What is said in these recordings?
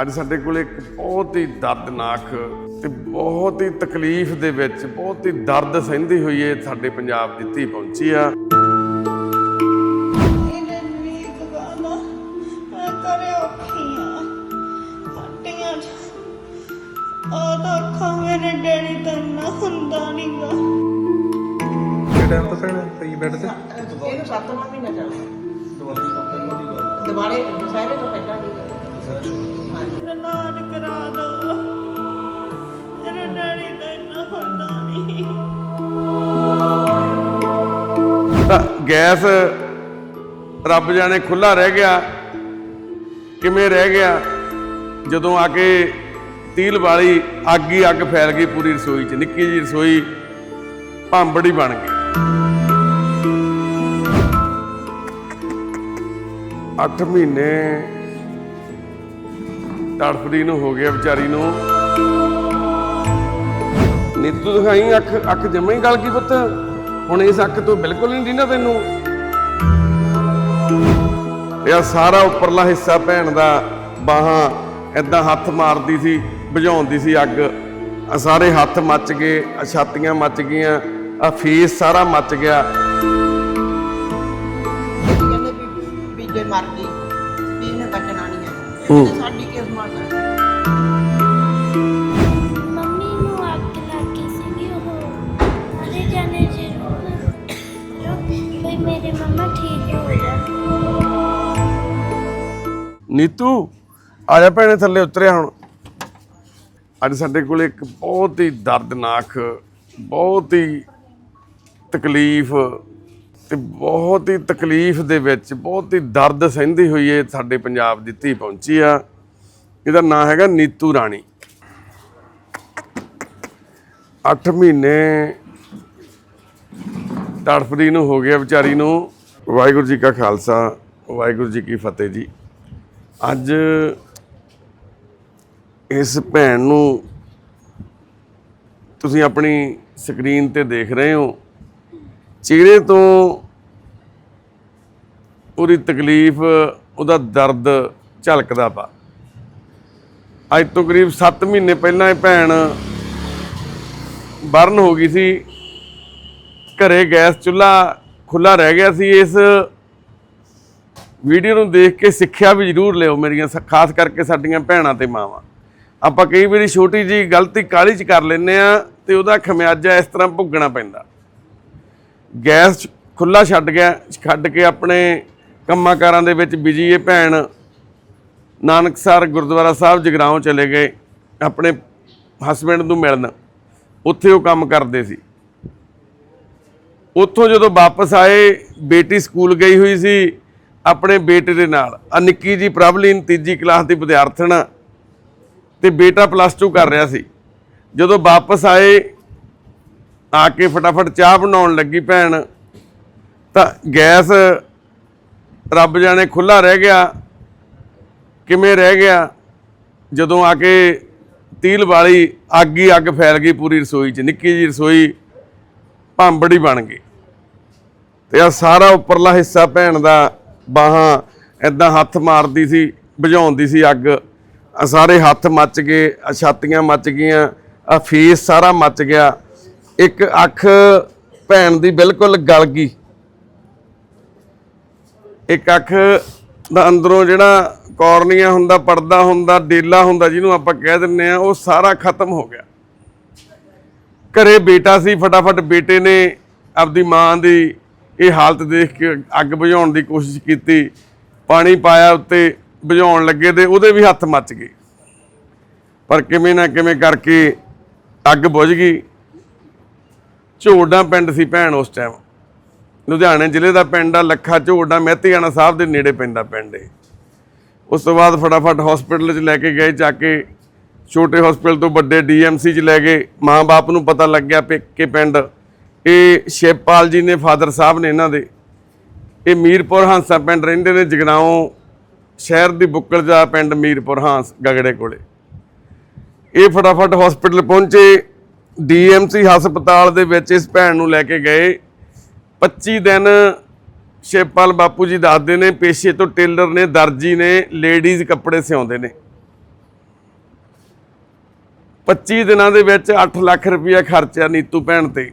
ਅੱਜ ਸਾਡੇ ਕੋਲ ਇੱਕ ਬਹੁਤ ਹੀ ਦਰਦਨਾਕ ਤੇ ਬਹੁਤ ਹੀ ਤਕਲੀਫ ਦੇ ਵਿੱਚ ਬਹੁਤ ਹੀ ਦਰਦ ਸਹਿੰਦੀ ਹੋਈ ਇਹ ਸਾਡੇ ਪੰਜਾਬ ਦੀ ਧੀ ਪਹੁੰਚੀ ਆ। ਟਾਈਮ ਤੋਂ ਭੈਣ ਪਈ ਬੈੱਡ ਤੇ ਇਹਨੂੰ ਸੱਤਵਾਂ ਮਹੀਨਾ ਚੱਲਦਾ ਦੁਬਾਰੇ ਦੁਸਹਿਰੇ ਤੋਂ ਪਹਿਲਾਂ ਨਹੀਂ ਮੇਰਾ ਇਲਾਜ ਡੈਡੀ ਦਾ ਨਾ ਹੁੰਦਾ ਨਹੀਂ। ਤਾਂ ਗੈਸ ਰੱਬ ਜਾਣੇ ਖੁੱਲਾ ਰਹਿ ਗਿਆ। ਕਿਵੇਂ ਰਹਿ ਗਿਆ? ਜਦੋਂ ਆ ਕੇ ਤੀਲ ਵਾਲੀ ਅੱਗ ਹੀ ਅੱਗ ਫੈਲ ਗਈ ਪੂਰੀ ਰਸੋਈ 'ਚ। ਨਿੱਕੀ ਜਿਹੀ ਰਸੋਈ ਭਾਂਬੜੀ ਬਣ ਗਈ। 8 ਮਹੀਨੇ ਤੜਫਦੀ ਨੂੰ ਹੋ ਗਿਆ ਵਿਚਾਰੀ ਨੂੰ। ਨੀਤੂ ਦਿਖਾਈ ਅੱਖ ਅੱਖ ਜਮੇ ਗਲ ਗਈ ਪੁੱਤ। ਹੁਣ ਇਸ ਅੱਖ ਤੋਂ ਬਿਲਕੁਲ ਨਹੀਂ ਦੀਨਾ ਤੈਨੂੰ। ਇਹ ਸਾਰਾ ਉੱਪਰਲਾ ਹਿੱਸਾ ਭੈਣ ਦਾ ਬਾਹਾਂ ਏਦਾਂ ਹੱਥ ਮਾਰਦੀ ਸੀ ਬੁਝਾਉਂਦੀ ਸੀ ਅੱਗ। ਆ ਸਾਰੇ ਹੱਥ ਮੱਚ ਗਏ ਆ ਛਾਤੀਆਂ ਮੱਚ ਗਈਆਂ ਆ ਫੇਸ ਸਾਰਾ ਮੱਚ ਗਿਆ। ਕਹਿੰਦੇ ਵੀ ਵੀ ਜੇ ਮਰ ਗਈ ਵੀ ਇਹਨੇ ਬਚਣਾ ਨਹੀਂ ਹੈ। ਸਾਡੀ ਮਰੇ ਜਾਣੇ ਜ਼ਰੂਰ ਵੀ ਮੇਰੇ ਮੰਮਾ ਠੀਕ ਹੋ ਨੀਤੂ, ਆ ਜਾ ਭੈਣੇ ਥੱਲੇ ਉਤਰਿਆ ਹੁਣ। ਅੱਜ ਸਾਡੇ ਕੋਲ ਇੱਕ ਬਹੁਤ ਹੀ ਦਰਦਨਾਕ, ਬਹੁਤ ਹੀ ਤਕਲੀਫ ਤੇ ਬਹੁਤ ਹੀ ਤਕਲੀਫ ਦੇ ਵਿੱਚ ਬਹੁਤ ਹੀ ਦਰਦ ਸਹਿੰਦੀ ਹੋਈ ਇਹ ਸਾਡੇ ਪੰਜਾਬ ਦੀ ਧੀ ਪਹੁੰਚੀ ਆ। ਇਹਦਾ ਨਾਂ ਹੈਗਾ ਨੀਤੂ ਰਾਣੀ। 8 ਮਹੀਨੇ ਤੜਫਦੀ ਨੂੰ ਹੋ ਗਿਆ ਵਿਚਾਰੀ ਨੂੰ। ਵਾਹਿਗੁਰੂ ਜੀ ਕਾ ਖਾਲਸਾ, ਵਾਹਿਗੁਰੂ ਜੀ ਕੀ ਫਤਿਹ ਜੀ। ਅੱਜ ਇਸ ਭੈਣ ਨੂੰ ਤੁਸੀਂ ਆਪਣੀ ਸਕਰੀਨ ਤੇ ਦੇਖ ਰਹੇ ਹੋ। ਚਿਹਰੇ ਤੋਂ ਉਹਦੀ ਤਕਲੀਫ, ਉਹਦਾ ਦਰਦ ਝਲਕਦਾ ਪਾ ਅੱਜ ਤੋਂ ਕਰੀਬ 7 ਮਹੀਨੇ ਪਹਿਲਾਂ ਇਹ ਭੈਣ ਬਰਨ ਹੋ ਗਈ ਸੀ। ਘਰੇ ਗੈਸ ਚੁੱਲ੍ਹਾ ਖੁੱਲਾ ਰਹਿ ਗਿਆ ਸੀ, ਇਸ ਵੀਡੀਓ ਨੂੰ ਦੇਖ ਕੇ ਸਿੱਖਿਆ ਵੀ ਜ਼ਰੂਰ ਲਿਓ ਮੇਰੀਆਂ ਸ- ਖਾਸ ਕਰਕੇ ਸਾਡੀਆਂ ਭੈਣਾਂ ਤੇ ਮਾਵਾਂ। ਆਪਾਂ ਕਈ ਵਾਰੀ ਛੋਟੀ ਜੀ ਗਲਤੀ ਕਾਹਲੀ ਚ ਕਰ ਲੈਂਦੇ ਆ ਤੇ ਉਹਦਾ ਖਮਿਆਜਾ ਇਸ ਤਰ੍ਹਾਂ ਭੁਗਣਾ ਪੈਂਦਾ। ਗੈਸ ਖੁੱਲਾ ਛੱਡ ਗਿਆ, ਛੱਡ ਕੇ ਆਪਣੇ ਕੰਮਾਂ ਕਾਰਾਂ ਦੇ ਵਿੱਚ ਬਿਜ਼ੀ ਇਹ ਭੈਣ ਨਾਨਕਸਰ ਗੁਰਦੁਆਰਾ ਸਾਹਿਬ ਜਗਰਾਉਂ ਚਲੇ ਗਏ, ਆਪਣੇ ਹਸਬੰਡ ਨੂੰ ਮਿਲਣ। ਉੱਥੇ ਉਹ ਕੰਮ ਕਰਦੇ ਸੀ। ਉੱਥੋਂ ਜਦੋਂ ਵਾਪਸ ਆਏ, ਬੇਟੀ ਸਕੂਲ ਗਈ ਹੋਈ ਸੀ ਆਪਣੇ ਬੇਟੇ ਦੇ ਨਾਲ। ਆ ਨਿੱਕੀ ਜੀ ਪ੍ਰਭਲੀਨ ਤੀਜੀ ਕਲਾਸ ਦੀ ਵਿਦਿਆਰਥਣ ਆ ਤੇ ਬੇਟਾ ਪਲੱਸ 2 ਕਰ ਰਿਹਾ ਸੀ। ਜਦੋਂ ਵਾਪਸ ਆਏ, ਆ ਕੇ ਫਟਾਫਟ ਚਾਹ ਬਣਾਉਣ ਲੱਗੀ ਭੈਣ। ਤਾਂ ਗੈਸ ਰੱਬ ਜਾਣੇ ਖੁੱਲਾ ਰਹਿ ਗਿਆ। ਕਿਵੇਂ ਰਹਿ ਗਿਆ? ਜਦੋਂ ਆ ਕੇ ਤੀਲ ਵਾਲੀ ਅੱਗ ਹੀ ਅੱਗ ਫੈਲ ਗਈ ਪੂਰੀ ਰਸੋਈ 'ਚ। ਨਿੱਕੀ ਜੀ ਰਸੋਈ ਭਾਂਬੜੀ ਬਣ ਗਈ। ਤੇ ਆ ਸਾਰਾ ਉੱਪਰਲਾ ਹਿੱਸਾ ਭੈਣ ਦਾ ਬਾਹਾਂ ਏਦਾਂ ਹੱਥ ਮਾਰਦੀ ਸੀ ਬੁਝਾਉਂਦੀ ਸੀ ਅੱਗ। ਆ ਸਾਰੇ ਹੱਥ ਮੱਚ ਗਏ ਆ ਛਾਤੀਆਂ ਮੱਚ ਗਈਆਂ ਆ ਫੇਸ ਸਾਰਾ ਮੱਚ ਗਿਆ। ਇੱਕ ਅੱਖ ਭੈਣ ਦੀ ਬਿਲਕੁਲ ਗਲ ਗਈ। ਇੱਕ ਅੱਖ ਦਾ ਅੰਦਰੋਂ ਜਿਹੜਾ ਕੋਰਨੀਆ ਹੁੰਦਾ, ਪਰਦਾ ਹੁੰਦਾ, ਡੇਲਾ ਹੁੰਦਾ ਜਿਹਨੂੰ ਆਪਾਂ ਕਹਿ ਦਿੰਨੇ ਆ ਉਹ ਸਾਰਾ ਖਤਮ ਹੋ ਗਿਆ। ਘਰੇ ਬੇਟਾ ਸੀ, ਫਟਾਫਟ ਬੇਟੇ ਨੇ ਆਪਦੀ ਮਾਂ ਦੀ ਇਹ ਹਾਲਤ ਦੇਖ ਕੇ ਅੱਗ ਬੁਝਾਉਣ ਦੀ ਕੋਸ਼ਿਸ਼ ਕੀਤੀ, ਪਾਣੀ ਪਾਇਆ ਉੱਤੇ ਬੁਝਾਉਣ ਲੱਗੇ ਤੇ ਉਹਦੇ ਵੀ ਹੱਥ ਮੱਚ ਗਏ। ਪਰ ਕਿਵੇਂ ਨਾ ਕਿਵੇਂ ਕਰਕੇ ਅੱਗ ਬੁਝ ਗਈ। ਝੋੜਾ ਪਿੰਡ ਸੀ ਭੈਣ ਉਸ ਟਾਈਮ ਲੁਧਿਆਣੇ ਜ਼ਿਲ੍ਹੇ ਦਾ ਪਿੰਡ ਆ, ਲੱਖਾ ਝੋੜਾ ਮਹਿਤੀਆਣਾ ਸਾਹਿਬ ਦੇ ਨੇੜੇ ਪੈਂਦਾ ਪਿੰਡ ਇਹ। ਉਸ ਤੋਂ ਬਾਅਦ ਫਟਾਫਟ ਹਸਪੀਟਲ 'ਚ ਲੈ ਕੇ ਗਏ, ਜਾ ਕੇ ਛੋਟੇ ਹਸਪੀਟਲ ਤੋਂ ਵੱਡੇ ਡੀਐਮਸੀ 'ਚ ਲੈ ਗਏ ਮਾਂ-ਬਾਪ ਨੂੰ ਪਤਾ ਲੱਗਿਆ ਪੇ- ਕਿ ਪਿੰਡ ਇਹ ਸ਼ਿਵਪਾਲ ਜੀ ਨੇ ਫਾਦਰ ਸਾਹਿਬ ਨੇ ਇਹਨਾਂ ਦੇ। ਇਹ ਮੀਰਪੁਰ ਹਾਂਸਾ ਪਿੰਡ ਰਹਿੰਦੇ ਨੇ, ਜਗਰਾਉਂ ਸ਼ਹਿਰ ਦੀ ਬੁੱਕਲ ਦਾ ਪਿੰਡ ਮੀਰਪੁਰ ਹਾਂਸ, ਗਗੜੇ ਕੋਲੇ। ਇਹ ਫਟਾਫਟ ਹਸਪੀਟਲ ਪਹੁੰਚੇ। ਡੀਐਮਸੀ ਹਸਪਤਾਲ ਦੇ ਵਿੱਚ ਇਸ ਭੈਣ ਨੂੰ ਲੈ ਕੇ ਗਏ। 25 ਦਿਨ ਸ਼ਿਵਪਾਲ ਬਾਪੂ ਜੀ ਦੱਸਦੇ ਨੇ, ਪੇਸ਼ੇ ਤੋਂ ਟੇਲਰ ਨੇ, ਦਰਜੀ ਨੇ ਲੇਡੀਜ਼ ਕੱਪੜੇ ਸਿਉਂਦੇ ਨੇ। 25 ਦਿਨਾਂ ਦੇ ਵਿੱਚ 8 ਲੱਖ ਰੁਪਇਆ ਖਰਚਿਆ ਨੀਤੂ ਭੈਣ ਤੇ।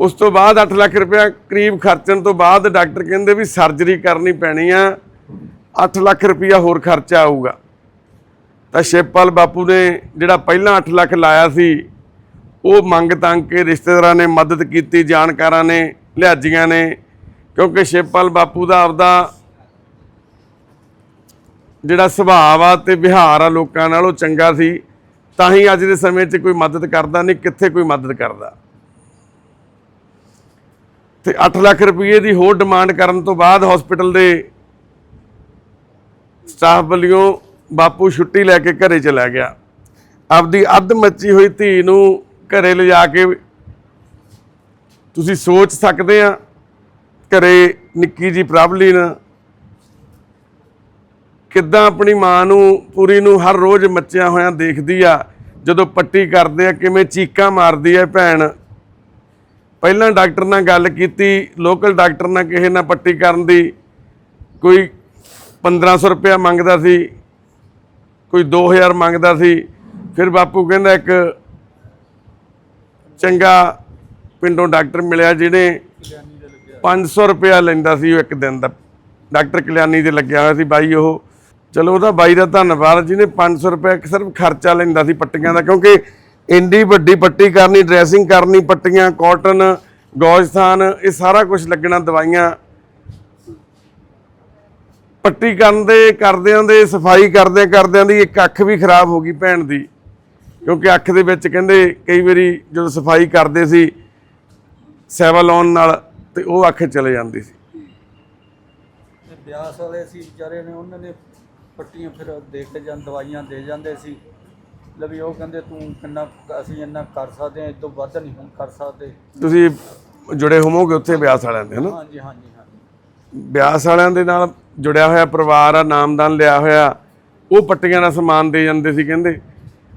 ਉਸ ਤੋਂ ਬਾਅਦ 8 ਲੱਖ ਰੁਪਇਆ ਕਰੀਬ ਖਰਚਣ ਤੋਂ ਬਾਅਦ ਡਾਕਟਰ ਕਹਿੰਦੇ ਵੀ ਸਰਜਰੀ ਕਰਨੀ ਪੈਣੀ ਆ 8 ਲੱਖ ਰੁਪਇਆ ਹੋਰ ਖਰਚਾ ਆਊਗਾ। ਤਾਂ ਸ਼ਿਵਪਾਲ ਬਾਪੂ ਨੇ ਜਿਹੜਾ ਪਹਿਲਾਂ 8 ਲੱਖ ਲਾਇਆ ਸੀ, ਉਹ ਮੰਗ ਤੰਗ ਕੇ ਰਿਸ਼ਤੇਦਾਰਾਂ ਨੇ ਮਦਦ ਕੀਤੀ, ਜਾਣਕਾਰਾਂ ਨੇ ਲਿਹਾਜੀਆਂ ਨੇ, ਕਿਉਂਕਿ ਸ਼ਿਵਪਾਲ ਬਾਪੂ ਦਾ ਆਪਦਾ ਜਿਹੜਾ ਸੁਭਾਅ ਆ ਤੇ ਵਿਹਾਰ ਆ ਲੋਕਾਂ ਨਾਲ, ਉਹ ਚੰਗਾ ਸੀ। ਤਾਂ ਹੀ ਅੱਜ ਦੇ ਸਮੇਂ 'ਚ ਕੋਈ ਮਦਦ ਕਰਦਾ ਨਹੀਂ, ਕਿੱਥੇ ਕੋਈ ਮਦਦ ਕਰਦਾ। ਤੇ 8 ਲੱਖ ਰੁਪਏ ਦੀ ਹੋਰ ਡਿਮਾਂਡ ਕਰਨ ਤੋਂ ਬਾਅਦ ਹਸਪੀਟਲ ਦੇ ਸਟਾਫ ਵੱਲੋਂ ਬਾਪੂ ਛੁੱਟੀ ਲੈ ਕੇ ਘਰੇ ਚਲਾ ਗਿਆ। ਆਪਦੀ ਅੱਧ ਮੱਚੀ ਹੋਈ ਧੀ ਨੂੰ ਘਰੇ ਲਿਜਾ ਕੇ ਤੁਸੀਂ ਸੋਚ ਸਕਦੇ ਆ, ਘਰੇ ਨਿੱਕੀ ਜੀ ਪ੍ਰਭਲੀਨ ਕਿੱਦਾਂ ਆਪਣੀ ਮਾਂ ਨੂੰ, ਪੂਰੀ ਨੂੰ ਹਰ ਰੋਜ਼ ਮੱਚਿਆ ਹੋਇਆ ਦੇਖਦੀ ਆ, ਜਦੋਂ ਪੱਟੀ ਕਰਦੇ ਆ, ਕਿਵੇਂ ਚੀਕਾਂ ਮਾਰਦੀ ਆ ਭੈਣ। ਪਹਿਲਾਂ ਡਾਕਟਰ ਨਾਲ ਗੱਲ ਕੀਤੀ, ਲੋਕਲ ਡਾਕਟਰ ਨਾਲ ਕਿਸੇ ਨਾਲ ਪੱਟੀ ਕਰਨ ਦੀ, ਕੋਈ 1500 ਰੁਪਇਆ ਮੰਗਦਾ ਸੀ, ਕੋਈ 2000 ਮੰਗਦਾ ਸੀ, ਫਿਰ ਬਾਪੂ ਕਹਿੰਦਾ ਇੱਕ ਚੰਗਾ ਪਿੰਡੋਂ ਡਾਕਟਰ ਮਿਲਿਆ ਜਿਹਨੇ 500 ਰੁਪਇਆ ਲੈਂਦਾ ਸੀ ਉਹ ਇੱਕ ਦਿਨ ਦਾ। ਡਾਕਟਰ ਕਲਿਆਣੀ ਦੇ ਲੱਗਿਆ ਹੋਇਆ ਸੀ, ਬਾਈ ਉਹ ਚਲੋ ਉਹਦਾ ਬਾਈ ਦਾ ਧੰਨਵਾਦ, ਜਿਹਨੇ 500 ਰੁਪਏ ਸਿਰਫ ਖਰਚਾ ਲੈਂਦਾ ਸੀ ਪੱਟੀਆਂ ਦਾ, ਕਿਉਂਕਿ ਇੰਡੀ ਵੱਡੀ ਪੱਟੀ ਕਰਨੀ ਡਰੈਸਿੰਗ ਕਰਨੀ, ਪੱਟੀਆਂ ਕਾਟਨ ਗੌਜਸਥਾਨ ਇਹ ਸਾਰਾ ਕੁਝ ਲੱਗਣਾ ਦਵਾਈਆਂ। ਪੱਟੀ ਕਰਨ ਦੇ ਕਰਦਿਆਂ ਦੇ, ਸਫ਼ਾਈ ਕਰਦਿਆਂ ਕਰਦਿਆਂ ਦੀ ਇੱਕ ਅੱਖ ਵੀ ਖਰਾਬ ਹੋ ਗਈ ਭੈਣ ਦੀ। ਕਿਉਂਕਿ ਅੱਖ ਦੇ ਵਿੱਚ ਕਹਿੰਦੇ ਕਈ ਵਾਰੀ ਜਦੋਂ ਸਫ਼ਾਈ ਕਰਦੇ ਸੀ ਸੈਵਲੋਨ ਨਾਲ, ਤੇ ਉਹ ਅੱਖ ਚਲੇ ਜਾਂਦੀ ਸੀ। ਬਿਆਸ ਵਾਲੇ ਸੀ, ਵਿਚਾਰੇ ਨੇ, ਉਹਨਾਂ ਨੇ ਪੱਟੀਆਂ ਫਿਰ ਦੇ ਕੇ ਜਾਂ ਦਵਾਈਆਂ ਦੇ ਜਾਂਦੇ ਸੀ। ਲਵੀ ਉਹ ਕਹਿੰਦੇ ਤੂੰ ਕਿੰਨਾ ਅਸੀਂ ਇੰਨਾ ਕਰ ਸਕਦੇ ਹਾਂ ਇਸ ਤੋਂ ਵੱਧ ਨਹੀਂ ਹੁਣ ਕਰ ਸਕਦੇ। ਤੁਸੀਂ ਜੁੜੇ ਹੋਵੋਗੇ ਉੱਥੇ ਬਿਆਸ ਵਾਲਿਆਂ ਦੇ ਹਨਾ? ਹਾਂਜੀ ਹਾਂਜੀ ਹਾਂਜੀ। ਬਿਆਸ ਵਾਲਿਆਂ ਦੇ ਨਾਲ ਜੁੜਿਆ ਹੋਇਆ ਪਰਿਵਾਰ ਆ ਨਾਮਦਾਨ ਲਿਆ ਹੋਇਆ ਉਹ ਪੱਟੀਆਂ ਦਾ ਸਮਾਨ ਦੇ ਜਾਂਦੇ ਸੀ ਕਹਿੰਦੇ।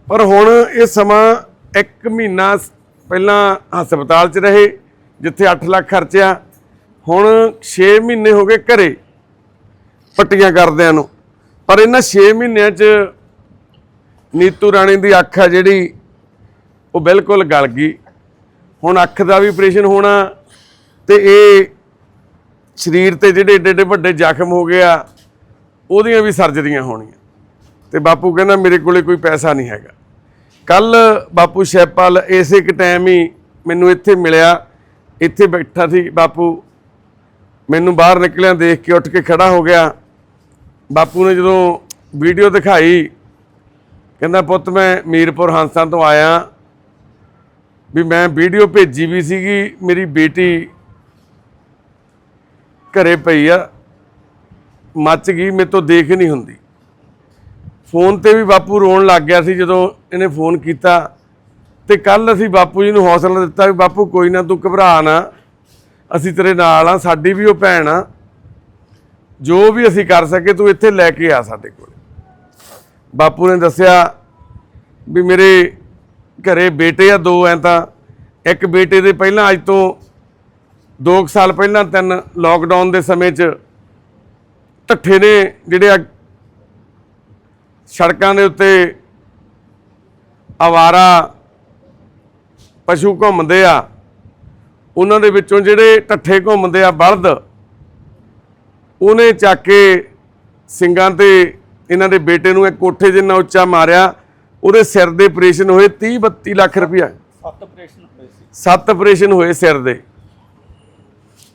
ਪਰ ਹੁਣ ਇਹ ਸਮਾਂ 1 ਮਹੀਨਾ ਪਹਿਲਾਂ ਹਸਪਤਾਲ 'ਚ ਰਹੇ ਜਿੱਥੇ 8 ਲੱਖ ਖਰਚਿਆ। ਹੁਣ 6 ਮਹੀਨੇ ਹੋ ਗਏ ਘਰੇ ਪੱਟੀਆਂ ਕਰਦਿਆਂ ਨੂੰ। ਪਰ ਇਹਨਾਂ 6 ਮਹੀਨਿਆਂ 'ਚ ਨੀਤੂ ਰਾਣੀ ਦੀ ਅੱਖ ਆ ਜਿਹੜੀ, ਉਹ ਬਿਲਕੁਲ ਗਲ ਗਈ। ਹੁਣ ਅੱਖ ਦਾ ਵੀ ਆਪਰੇਸ਼ਨ ਹੋਣਾ ਤੇ ਇਹ ਸਰੀਰ ਤੇ ਜਿਹੜੇ ਏਡੇ ਏਡੇ ਵੱਡੇ ਜ਼ਖਮ ਹੋ ਗਏ ਆ, ਉਹਦੀਆਂ ਵੀ ਸਰਜਰੀਆਂ ਹੋਣੀਆਂ। ਤੇ ਬਾਪੂ ਕਹਿੰਦਾ ਮੇਰੇ ਕੋਲੇ ਕੋਈ ਪੈਸਾ ਨਹੀਂ ਹੈਗਾ। ਕੱਲ ਬਾਪੂ ਸ਼ੈਪਾਲ ਇਸੇ ਇੱਕ ਟਾਈਮ ਹੀ ਮੈਨੂੰ ਇੱਥੇ ਮਿਲਿਆ। ਇੱਥੇ ਬੈਠਾ ਸੀ ਬਾਪੂ। ਮੈਨੂੰ ਬਾਹਰ ਨਿਕਲਿਆ ਦੇਖ ਕੇ ਉੱਠ ਕੇ ਖੜਾ ਹੋ ਗਿਆ। ਬਾਪੂ ਨੇ ਜਦੋਂ ਵੀਡੀਓ ਦਿਖਾਈ, ਕਹਿੰਦਾ, ਪੁੱਤ, ਮੈਂ ਮੀਰਪੁਰ ਹਾਂਸਾਂ ਤੋਂ ਆਇਆ ਵੀ ਮੈਂ ਵੀਡੀਓ ਭੇਜੀ ਵੀ ਸੀਗੀ, ਮੇਰੀ ਬੇਟੀ ਘਰੇ ਪਈ ਆ, ਮੱਚ ਗਈ, ਮੇਰੇ ਤੋਂ ਦੇਖ ਨਹੀਂ ਹੁੰਦੀ। ਫੋਨ ਤੇ ਵੀ ਬਾਪੂ ਰੋਣ ਲੱਗ ਗਿਆ ਸੀ ਜਦੋਂ ਇਹਨੇ ਫੋਨ ਕੀਤਾ। ਤੇ ਕੱਲ ਅਸੀਂ ਬਾਪੂ ਜੀ ਨੂੰ ਹੌਸਲਾ ਦਿੱਤਾ ਵੀ, ਬਾਪੂ, ਕੋਈ ਨਾ, ਤੂੰ ਘਬਰਾ ਨਾ। ਅਸੀਂ ਤੇਰੇ ਨਾਲ ਆ ਸਾਡੀ ਵੀ ਉਹ ਭੈਣ ਆ। ਜੋ ਵੀ ਅਸੀਂ ਕਰ ਸਕੇ ਤੂੰ ਇੱਥੇ ਲੈ ਕੇ ਆ ਸਾਡੇ ਕੋਲ। ਬਾਪੂ ਨੇ ਦੱਸਿਆ ਵੀ ਮੇਰੇ ਘਰੇ ਬੇਟੇ ਆ ਦੋ, ਐ ਤਾਂ ਇੱਕ ਬੇਟੇ ਦੇ ਪਹਿਲਾਂ ਅੱਜ ਤੋਂ 2 ਸਾਲ ਪਹਿਲਾਂ ਤਿੰਨ ਲੋਕਡਾਊਨ ਦੇ ਸਮੇਂ 'ਚ ਢੱਠੇ ਨੇ ਜਿਹੜੇ ਆ ਸੜਕਾਂ ਦੇ ਉੱਤੇ ਆਵਾਰਾ ਪਸ਼ੂ ਘੁੰਮਦੇ ਆ। ਉਹਨਾਂ ਦੇ ਵਿੱਚੋਂ ਜਿਹੜੇ ਢੱਠੇ ਘੁੰਮਦੇ ਆ ਬਲਦ ਉਹਨੇ ਚੱਕ ਕੇ ਸਿੰਘਾਂ ਤੇ ਇਹਨਾਂ ਦੇ ਬੇਟੇ ਨੂੰ ਇੱਕ ਕੋਠੇ ਜਿੰਨਾ ਉੱਚਾ ਮਾਰਿਆ। ਉਹਦੇ ਸਿਰ ਦੇ ਆਪਰੇਸ਼ਨ ਹੋਏ 30 32 ਲੱਖ ਰੁਪਇਆ। ਸੱਤ ਆਪਰੇਸ਼ਨ ਹੋਏ ਸੀ। ਸੱਤ ਆਪਰੇਸ਼ਨ ਹੋਏ ਸਿਰ ਦੇ।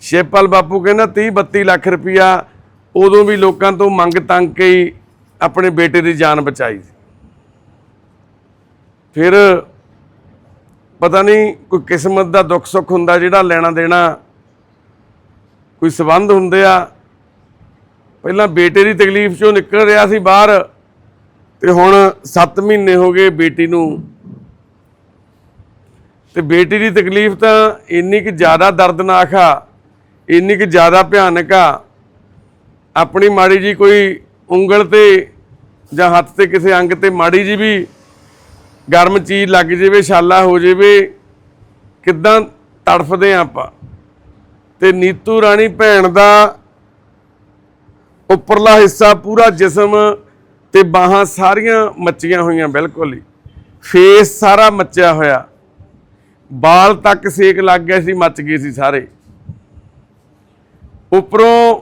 ਸ਼ੇਪਲ ਬਾਪੂ ਕਹਿੰਦਾ 30 32 ਲੱਖ ਰੁਪਇਆ ਉਦੋਂ ਵੀ ਲੋਕਾਂ ਤੋਂ ਮੰਗ ਤੰਗ ਕੇ ਹੀ ਆਪਣੇ ਬੇਟੇ ਦੀ ਜਾਨ ਬਚਾਈ। ਫਿਰ ਪਤਾ ਨਹੀਂ ਕੋਈ ਕਿਸਮਤ ਦਾ ਦੁੱਖ ਸੁੱਖ ਹੁੰਦਾ ਜਿਹੜਾ ਲੈਣਾ ਦੇਣਾ ਕੋਈ ਸਬੰਧ ਹੁੰਦੇ ਆ। ਪਹਿਲਾਂ ਬੇਟੇ ਦੀ ਤਕਲੀਫ ਚੋਂ ਨਿਕਲ ਰਿਹਾ ਸੀ ਬਾਹਰ ਤੇ ਹੁਣ 7 ਮਹੀਨੇ ਹੋ ਗਏ ਬੇਟੀ ਨੂੰ। ਤੇ ਬੇਟੀ ਦੀ ਤਕਲੀਫ ਤਾਂ ਇੰਨੀ ਕਿ ਜ਼ਿਆਦਾ ਦਰਦਨਾਕ ਆ, ਇੰਨੀ ਕਿ ਜ਼ਿਆਦਾ ਭਿਆਨਕ ਆ। ਆਪਣੀ ਮਾੜੀ ਜੀ ਕੋਈ ਉਂਗਲ ਤੇ ਜਾਂ ਹੱਥ ਤੇ ਕਿਸੇ ਅੰਗ ਤੇ ਮਾੜੀ ਜੀ ਵੀ ਗਰਮ ਚੀਜ਼ ਲੱਗ ਜਾਵੇ, ਛਾਲਾ ਹੋ ਜਾਵੇ, ਕਿੱਦਾਂ ਤੜਫਦੇ ਆ ਆਪਾਂ। ਤੇ ਨੀਤੂ ਰਾਣੀ ਭੈਣ ਦਾ ਉੱਪਰਲਾ ਹਿੱਸਾ ਪੂਰਾ ਜਿਸਮ ਤੇ ਬਾਹਾਂ ਸਾਰੀਆਂ ਮੱਚੀਆਂ ਹੋਈਆਂ ਬਿਲਕੁਲ ਹੀ। ਫੇਸ ਸਾਰਾ ਮੱਚਿਆ ਹੋਇਆ। ਬਾਲ ਤੱਕ ਸੇਕ ਲੱਗ ਗਿਆ ਸੀ, ਮੱਚ ਗਏ ਸੀ ਸਾਰੇ। ਉੱਪਰੋਂ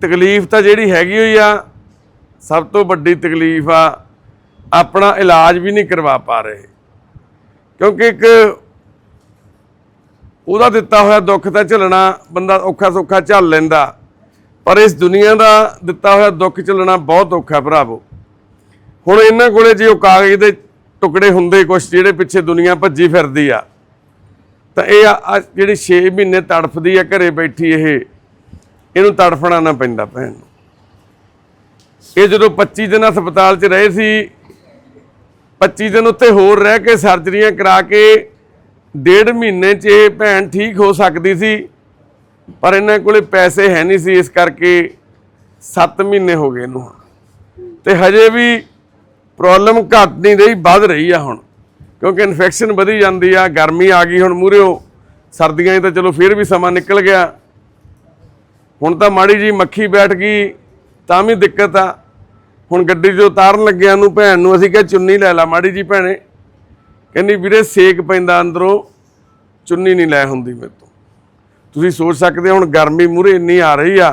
ਤਕਲੀਫ ਤਾਂ ਜਿਹੜੀ ਹੈਗੀ ਹੋਈ ਆ, ਸਭ ਤੋਂ ਵੱਡੀ ਤਕਲੀਫ ਆ, ਆਪਣਾ ਇਲਾਜ ਵੀ ਨਹੀਂ ਕਰਵਾ ਪਾ ਰਹੇ। ਕਿਉਂਕਿ ਇੱਕ ਉਹਦਾ ਦਿੱਤਾ ਹੋਇਆ ਦੁੱਖ ਤਾਂ ਝੱਲਣਾ, ਬੰਦਾ ਔਖਾ ਸੌਖਾ ਝੱਲ ਲੈਂਦਾ। ਪਰ ਇਸ ਦੁਨੀਆ ਦਾ ਦਿੱਤਾ ਹੋਇਆ ਦੁੱਖ ਝੱਲਣਾ ਬਹੁਤ ਔਖਾ ਭਰਾਵੋ। ਹੁਣ ਇਹਨਾਂ ਕੋਲੇ ਜੇ ਉਹ ਕਾਗਜ਼ ਦੇ ਟੁਕੜੇ ਹੁੰਦੇ ਕੁਛ ਜਿਹੜੇ ਪਿੱਛੇ ਦੁਨੀਆ ਭੱਜੀ ਫਿਰਦੀ ਆ, ਤਾਂ ਇਹ ਜਿਹੜੀ 6 ਮਹੀਨੇ ਤੜਫਦੀ ਆ ਘਰੇ ਬੈਠੀ ਇਹ, ਇਹਨੂੰ ਤੜਫਣਾ ਨਾ ਪੈਂਦਾ ਭੈਣ। ਨੂੰ ਇਹ ਜਦੋਂ 25 ਦਿਨ ਹਸਪਤਾਲ 'ਚ ਰਹੇ ਸੀ 25 ਦਿਨ ਉੱਥੇ ਹੋਰ ਰਹਿ ਕੇ ਸਰਜਰੀਆਂ ਕਰਾ ਕੇ, ਡੇਢ ਮਹੀਨੇ 'ਚ ਇਹ ਭੈਣ ਠੀਕ ਹੋ ਸਕਦੀ ਸੀ। ਪਰ ਇਹਨਾਂ ਕੋਲੇ ਪੈਸੇ ਹੈ ਨਹੀਂ ਸੀ, ਇਸ ਕਰਕੇ 7 ਮਹੀਨੇ ਹੋ ਗਏ ਇਹਨੂੰ ਤੇ ਹਜੇ ਵੀ ਪ੍ਰੋਬਲਮ ਘਟ ਨਹੀਂ ਰਹੀ, ਵੱਧ ਰਹੀ ਆ ਹੁਣ। ਕਿਉਂਕਿ ਇਨਫੈਕਸ਼ਨ ਵਧੀ ਜਾਂਦੀ ਆ, ਗਰਮੀ ਆ ਗਈ ਹੁਣ ਮੂਹਰਿਓ ਸਰਦੀਆਂ 'ਚ ਤਾਂ ਚਲੋ ਫਿਰ ਵੀ ਸਮਾਂ ਨਿਕਲ ਗਿਆ। ਹੁਣ ਤਾਂ ਮਾੜੀ ਜੀ ਮੱਖੀ ਬੈਠ ਗਈ, ਤਾਂ ਵੀ ਦਿੱਕਤ ਆ। ਹੁਣ ਗੱਡੀ 'ਚੋਂ ਉਤਾਰਨ ਲੱਗਿਆ ਨੂੰ ਭੈਣ ਨੂੰ ਅਸੀਂ ਕਿਹਾ, ਚੁੰਨੀ ਲੈ ਲਾ ਮਾੜੀ ਜੀ ਭੈਣੇ। ਕਹਿੰਦੀ, ਵੀਰੇ ਸੇਕ ਪੈਂਦਾ ਅੰਦਰੋਂ, ਚੁੰਨੀ ਨਹੀਂ ਲੈ ਹੁੰਦੀ ਮੇਰੇ ਤੋਂ। ਤੁਸੀਂ ਸੋਚ ਸਕਦੇ ਹੋ, ਹੁਣ ਗਰਮੀ ਮੂਹਰੇ ਇੰਨੀ ਆ ਰਹੀ ਆ,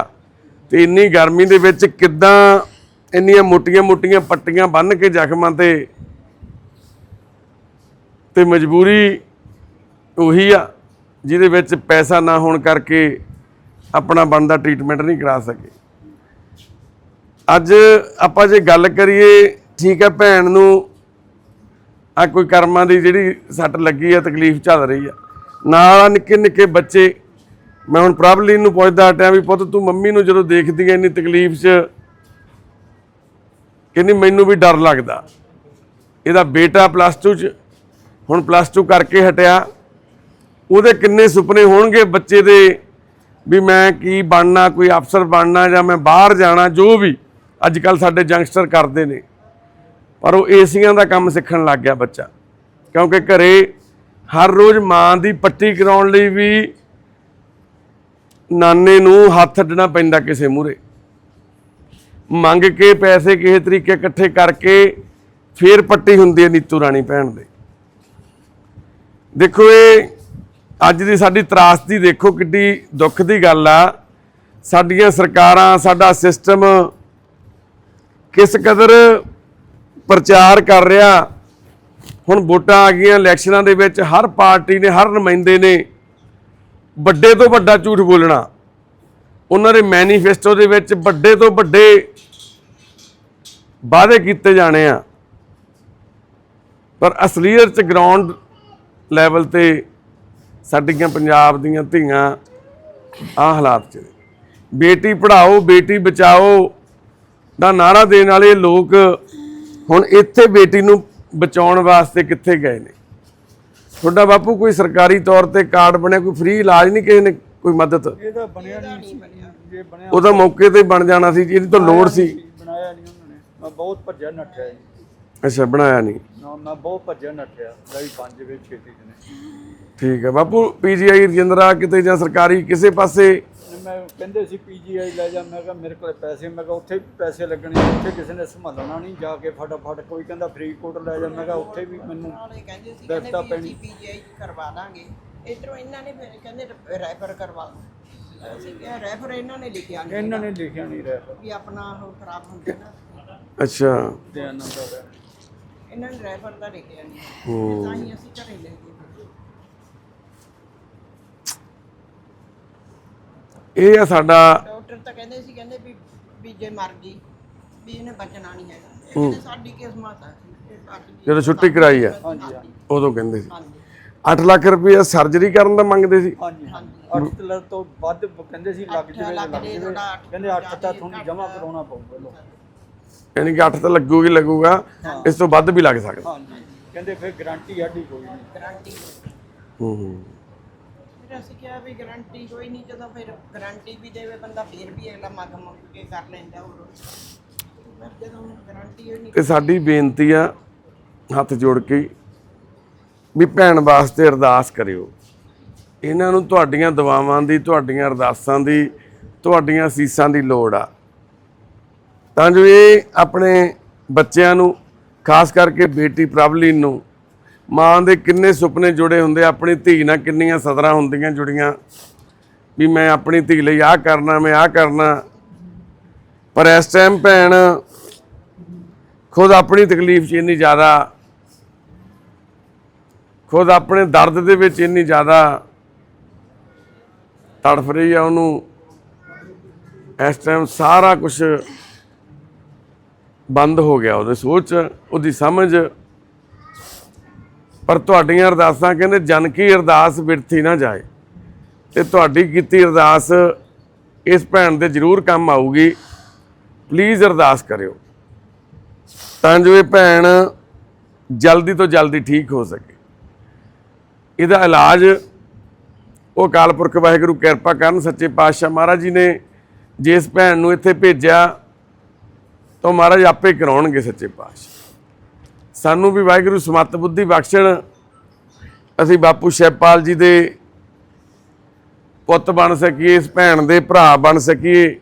ਤੇ ਇੰਨੀ ਗਰਮੀ ਦੇ ਵਿੱਚ ਕਿੱਦਾਂ ਇੰਨੀਆਂ ਮੋਟੀਆਂ-ਮੋਟੀਆਂ ਪੱਟੀਆਂ ਬੰਨ੍ਹ ਕੇ ਜ਼ਖਮਾਂ ਤੇ ਤੇ ਮਜਬੂਰੀ ਉਹੀ ਆ, ਜਿਹਦੇ ਵਿੱਚ ਪੈਸਾ ਨਾ ਹੋਣ ਕਰਕੇ ਆਪਣਾ ਬਣਦਾ ਟ੍ਰੀਟਮੈਂਟ ਨਹੀਂ ਕਰਾ ਸਕੇ। ਅੱਜ ਆਪਾਂ ਜੇ ਗੱਲ ਕਰੀਏ, ਠੀਕ ਹੈ ਭੈਣ ਨੂੰ, ਆ ਕੋਈ ਕਰਮਾਂ ਦੀ ਜਿਹੜੀ ਸੱਟ ਲੱਗੀ ਆ, ਤਕਲੀਫ ਚੱਲ ਰਹੀ ਆ। ਨਾਲ ਨਿੱਕੇ ਨਿੱਕੇ ਬੱਚੇ ਮੈਂ ਹੁਣ ਪ੍ਰਭਲੀਨ ਨੂੰ ਪੁੱਛਦਾ, ਹਟਿਆ ਵੀ ਪੁੱਤ ਤੂੰ ਮੰਮੀ ਨੂੰ ਜਦੋਂ ਦੇਖਦੀ ਐ ਇੰਨੀ ਤਕਲੀਫ 'ਚ, ਕਹਿੰਦੀ ਮੈਨੂੰ ਵੀ ਡਰ ਲੱਗਦਾ। ਇਹਦਾ ਬੇਟਾ ਪਲੱਸ 2 'ਚ, ਹੁਣ ਪਲੱਸ 2 ਕਰਕੇ ਹਟਿਆ। ਉਹਦੇ ਕਿੰਨੇ ਸੁਪਨੇ ਹੋਣਗੇ ਬੱਚੇ ਦੇ ਵੀ ਮੈਂ ਕੀ ਬਣਨਾ, ਕੋਈ ਅਫਸਰ ਬਣਨਾ ਜਾਂ ਮੈਂ ਬਾਹਰ ਜਾਣਾ, ਜੋ ਵੀ ਅੱਜ ਕੱਲ ਸਾਡੇ ਜੰਗਸਟਰ ਕਰਦੇ ਨੇ। ਪਰ ਉਹ ਏਸੀਆਂ ਦਾ ਕੰਮ ਸਿੱਖਣ ਲੱਗ ਗਿਆ ਬੱਚਾ। ਕਿਉਂਕਿ ਘਰੇ ਹਰ ਰੋਜ਼ ਮਾਂ ਦੀ ਪੱਟੀ ਕਰਾਉਣ ਲਈ ਵੀ ਨਾਨੇ ਨੂੰ ਹੱਥ ਅੱਡਣਾ ਪੈਂਦਾ ਕਿਸੇ ਮੂਰੇ ਮੰਗ ਕੇ ਪੈਸੇ ਕਿਸੇ ਤਰੀਕੇ ਇਕੱਠੇ ਕਰਕੇ ਫੇਰ ਪੱਟੀ ਹੁੰਦੀ ਹੈ ਨੀਤੂ ਰਾਣੀ ਭੈਣ ਦੇ। ਦੇਖੋ ਇਹ ਅੱਜ ਦੀ ਸਾਡੀ ਤਰਾਸਦੀ ਦੇਖੋ ਕਿੱਡੀ ਦੁੱਖ ਦੀ ਗੱਲ ਆ। ਸਾਡੀਆਂ ਸਰਕਾਰਾਂ, ਸਾਡਾ ਸਿਸਟਮ ਕਿਸ ਕਦਰ ਪ੍ਰਚਾਰ ਕਰ ਰਿਹਾ। ਹੁਣ ਵੋਟਾਂ ਆ ਗਈਆਂ, ਇਲੈਕਸ਼ਨਾਂ ਦੇ ਵਿੱਚ ਹਰ ਪਾਰਟੀ ਨੇ, ਹਰ ਨੁਮਾਇੰਦੇ ਨੇ ਵੱਡੇ ਤੋਂ ਵੱਡਾ ਝੂਠ ਬੋਲਣਾ। ਉਹਨਾਂ ਦੇ ਮੈਨੀਫੈਸਟੋ ਦੇ ਵਿੱਚ ਵੱਡੇ ਤੋਂ ਵੱਡੇ ਵਾਅਦੇ ਕੀਤੇ ਜਾਣੇ ਆ। ਪਰ ਅਸਲੀਅਤ ਚ ਗਰਾਊਂਡ ਲੈਵਲ ਤੇ ਸਾਡੀਆਂ ਪੰਜਾਬ ਦੀਆਂ ਧੀਆਂ ਆ ਹਾਲਾਤ ਚ ਨੇ। ਬੇਟੀ ਪੜ੍ਹਾਓ, ਬੇਟੀ ਬਚਾਓ ਦਾ ਨਾਰਾ ਦੇਣ ਵਾਲੇ ਲੋਕ ਹੁਣ ਇੱਥੇ ਬੇਟੀ ਨੂੰ ਬਚਾਉਣ ਵਾਸਤੇ ਕਿੱਥੇ ਗਏ ਨੇ? ਤੁਹਾਡਾ ਬਾਪੂ ਕੋਈ ਸਰਕਾਰੀ ਤੌਰ ਤੇ ਕਾਰਡ ਬਣਿਆ ਕੋਈ ਫ੍ਰੀ ਇਲਾਜ ਨਹੀਂ ਕਿਸੇ ਨੇ ਕੋਈ ਮਦਦ? ਇਹਦਾ ਬਣਿਆ ਨਹੀਂ ਜੇ ਬਣਿਆ ਉਹਦਾ ਮੌਕੇ ਤੇ ਬਣ ਜਾਣਾ ਸੀ ਜਿਹਦੀ ਤੋਂ ਲੋੜ ਸੀ। ਬਣਾਇਆ ਨਹੀਂ ਉਹਨਾਂ ਨੇ। ਮੈਂ ਬਹੁਤ ਭੱਜਿਆ ਨੱਠਿਆ ਜੀ। ਅੱਛਾ ਬਣਾਇਆ ਨਹੀਂ। ਨਾ ਮੈਂ ਬਹੁਤ ਭੱਜਿਆ ਨੱਠਿਆ। ਲਈ ਪੰਜ ਵੇ ਛੇਤੀ ਜਨੇ ਠੀਕ ਹੈ ਬਾਪੂ ਪੀਜੀਆਈ ਰਜਿੰਦਰਾ ਕਿਤੇ ਜਾਂ ਸਰਕਾਰੀ ਕਿਸੇ ਪਾਸੇ ਮੈਂ ਕਹਿੰਦੇ ਸੀ ਪੀਜੀਆਈ ਲੈ ਜਾ ਮੈਂ ਕਿਹਾ ਮੇਰੇ ਕੋਲ ਪੈਸੇ ਮੈਂ ਕਿਹਾ ਉੱਥੇ ਵੀ ਪੈਸੇ ਲੱਗਣੇ ਉੱਥੇ ਕਿਸੇ ਨੇ ਸੰਭਾਲਣਾ ਨਹੀਂ ਜਾ ਕੇ ਫਟਾਫਟ ਕੋਈ ਕਹਿੰਦਾ ਫਰੀਦਕੋਟ ਲੈ ਜਾ ਮੈਂ ਕਿਹਾ ਉੱਥੇ ਵੀ ਮੈਨੂੰ ਕਹਿੰਦੇ ਸੀ ਵੀ ਪੈਣੀ। ਪੀਜੀਆਈ ਕਰਵਾ ਦਾਂਗੇ। ਇਧਰੋਂ ਇਹਨਾਂ ਨੇ ਫਿਰ ਕਹਿੰਦੇ ਰੈਫਰ ਕਰਵਾ ਲਓ ਅਸੀਂ ਕਿਹਾ ਰੈਫਰ ਇਹਨਾਂ ਨੇ ਲਿਖਿਆ ਨਹੀਂ ਇਹਨਾਂ ਨੇ ਲਿਖਿਆ ਨਹੀਂ ਰਿਹਾ ਵੀ ਆਪਣਾ ਉਹ ਖਰਾਬ ਹੁੰਦਾ ਨਾ। ਅੱਛਾ। ਤੇ ਆਨੰਦ ਆ ਰਿਹਾ ਇਹਨਾਂ ਨੇ ਰੈਫਰ ਦਾ ਲਿਖਿਆ ਨਹੀਂ। ਹੂੰ। ਤਾਂ ਹੀ ਅਸੀਂ ਘਰੇ ਲੈ ਗਏ। ਇਹ ਆ ਸਾਡਾ ਡਾਕਟਰ ਤਾਂ ਕਹਿੰਦੇ ਸੀ ਕਹਿੰਦੇ ਵੀ ਵੀ ਜੇ ਮਰ ਗਈ ਵੀ ਇਹਨੇ ਬਚਣਾ ਨਹੀਂ ਹੈਗਾ। ਇਹ ਕਹਿੰਦੇ ਸਾਡੀ ਕਿਸਮਤ ਆ ਇਹ ਸਾਡੀ ਜਦੋਂ ਛੁੱਟੀ ਕਰਾਈ ਆ। ਹਾਂਜੀ ਉਦੋਂ ਕਹਿੰਦੇ ਸੀ। ਹਾਂਜੀ। 8 ਲੱਖ ਰੁਪਏ ਸਰਜਰੀ ਕਰਨ ਦਾ ਮੰਗਦੇ ਸੀ। ਹਾਂਜੀ। ਅੱਠ ਲੱਖ ਤੋਂ ਵੱਧ ਕਹਿੰਦੇ ਸੀ ਲੱਗ ਜਵੇ ਲੱਖ ਲੱਗ ਦੇ ਜਵੇ। ਤੁਹਾਡਾ ਅੱਠ ਕਹਿੰਦੇ ਅੱਠ ਤਾਂ ਤੁਹਾਨੂੰ ਜਮ੍ਹਾਂ ਕਰਾਉਣਾ ਪਊਗਾ ਲੋ ਯਾਨੀ ਕਿ 8 ਤਾਂ ਲੱਗੂਗੀ ਲੱਗੂਗਾ। ਇਸ ਤੋਂ ਵੱਧ ਵੀ ਲੱਗ ਸਕਦਾ। ਹਾਂਜੀ। ਕਹਿੰਦੇ ਫਿਰ ਗਾਰੰਟੀ ਸਾਡੀ ਕੋਈ ਨਹੀਂ। ਗਾਰੰਟੀ ਹੂੰ ਹੂੰ। ਫਿਰ ਅਸੀਂ ਕਿਹਾ ਵੀ ਗਾਰੰਟੀ ਕੋਈ ਨਹੀਂ ਜਦੋਂ ਫਿਰ ਗਾਰੰਟੀ ਵੀ ਦੇਵੇ ਬੰਦਾ ਫਿਰ ਵੀ ਅਗਲਾ ਮੰਗ ਮੰਗ ਕੇ ਕਰ ਲੈਂਦਾ ਹੋਰ। ਪਰ ਜਦੋਂ ਗਾਰੰਟੀ ਹੋਈ ਨਹੀਂ ਤੇ ਸਾਡੀ ਬੇਨਤੀ ਆ ਹੱਥ ਜੋੜ ਕੇ ਵੀ ਭੈਣ ਵਾਸਤੇ ਅਰਦਾਸ ਕਰਿਓ। ਇਹਨਾਂ ਨੂੰ ਤੁਹਾਡੀਆਂ ਦੁਆਵਾਂ ਦੀ ਤੁਹਾਡੀਆਂ ਅਰਦਾਸਾਂ ਦੀ ਤੁਹਾਡੀਆਂ ਅਸੀਸਾਂ ਦੀ ਲੋੜ ਆ। ਤਾਂ ਜੋ ਇਹ ਆਪਣੇ ਬੱਚਿਆਂ ਨੂੰ ਖਾਸ ਕਰਕੇ ਬੇਟੀ ਪ੍ਰਭਲੀਨ ਨੂੰ ਮਾਂ ਦੇ ਕਿੰਨੇ ਸੁਪਨੇ ਜੁੜੇ ਹੁੰਦੇ ਆਪਣੀ ਧੀ ਨਾਲ ਕਿੰਨੀਆਂ ਸਦਰਾਂ ਹੁੰਦੀਆਂ ਜੁੜੀਆਂ। ਵੀ ਮੈਂ ਆਪਣੀ ਧੀ ਲਈ ਆਹ ਕਰਨਾ, ਮੈਂ ਆਹ ਕਰਨਾ। ਪਰ ਇਸ ਟਾਈਮ ਭੈਣ, ਖੁਦ ਆਪਣੀ ਤਕਲੀਫ 'ਚ ਇੰਨੀ ਜ਼ਿਆਦਾ, ਖੁਦ ਆਪਣੇ ਦਰਦ ਦੇ ਵਿੱਚ ਇੰਨੀ ਜ਼ਿਆਦਾ ਤੜਫ ਰਹੀ ਆ ਉਹਨੂੰ। ਇਸ ਟਾਈਮ ਸਾਰਾ ਕੁਝ ਬੰਦ ਹੋ ਗਿਆ ਉਹਦੀ ਸੋਚ, ਉਹਦੀ ਸਮਝ। ਪਰ ਤੁਹਾਡੀਆਂ ਅਰਦਾਸਾਂ ਕਹਿੰਦੇ ਜਨ ਕੀ ਅਰਦਾਸ ਬਿਰਥੀ ਨਾ ਜਾਏ। ਤੇ ਤੁਹਾਡੀ ਕੀਤੀ ਅਰਦਾਸ ਇਸ ਭੈਣ ਦੇ ਜ਼ਰੂਰ ਕੰਮ ਆਊਗੀ। ਪਲੀਜ਼ ਅਰਦਾਸ ਕਰਿਓ। ਤਾਂ ਜੋ ਇਹ ਭੈਣ ਜਲਦੀ ਤੋਂ ਜਲਦੀ ਠੀਕ ਹੋ ਸਕੇ। ਇਹਦਾ ਇਲਾਜ ਉਹ ਅਕਾਲ ਪੁਰਖ ਵਾਹਿਗੁਰੂ ਕਿਰਪਾ ਕਰਨ, ਸੱਚੇ ਪਾਤਸ਼ਾਹ ਮਹਾਰਾਜ ਜੀ ਨੇ ਜਿਸ ਭੈਣ ਨੂੰ ਇੱਥੇ ਭੇਜਿਆ ਤਾਂ ਮਹਾਰਾਜ ਆਪੇ ਕਰਾਉਣਗੇ ਸੱਚੇ ਪਾਤਸ਼ਾਹ। ਸਾਨੂੰ ਵੀ ਵਾਹਿਗੁਰੂ ਸਮਤ ਬੁੱਧੀ ਬਖਸ਼ਣ। ਅਸੀਂ ਬਾਪੂ ਸ਼ੈਪਾਲ ਜੀ ਦੇ ਪੁੱਤ ਬਣ ਸਕੀਏ, ਇਸ ਭੈਣ ਦੇ ਭਰਾ ਬਣ ਸਕੀਏ।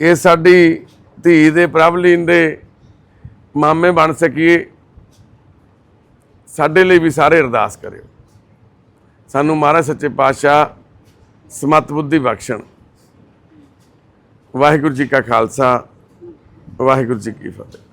ਇਹ ਸਾਡੀ ਧੀ ਦੇ ਪ੍ਰਭਲੀਨ ਦੇ ਮਾਮੇ ਬਣ ਸਕੀਏ। ਸਾਡੇ ਲਈ ਵੀ ਸਾਰੇ ਅਰਦਾਸ ਕਰਿਓ। ਸਾਨੂੰ ਮਹਾਰਾਜ ਸੱਚੇ ਪਾਤਸ਼ਾਹ ਸਮਤ ਬੁੱਧੀ ਬਖਸ਼ਣ। ਵਾਹਿਗੁਰੂ ਜੀ ਕਾ ਖਾਲਸਾ, ਵਾਹਿਗੁਰੂ ਜੀ ਕੀ ਫਤਿਹ।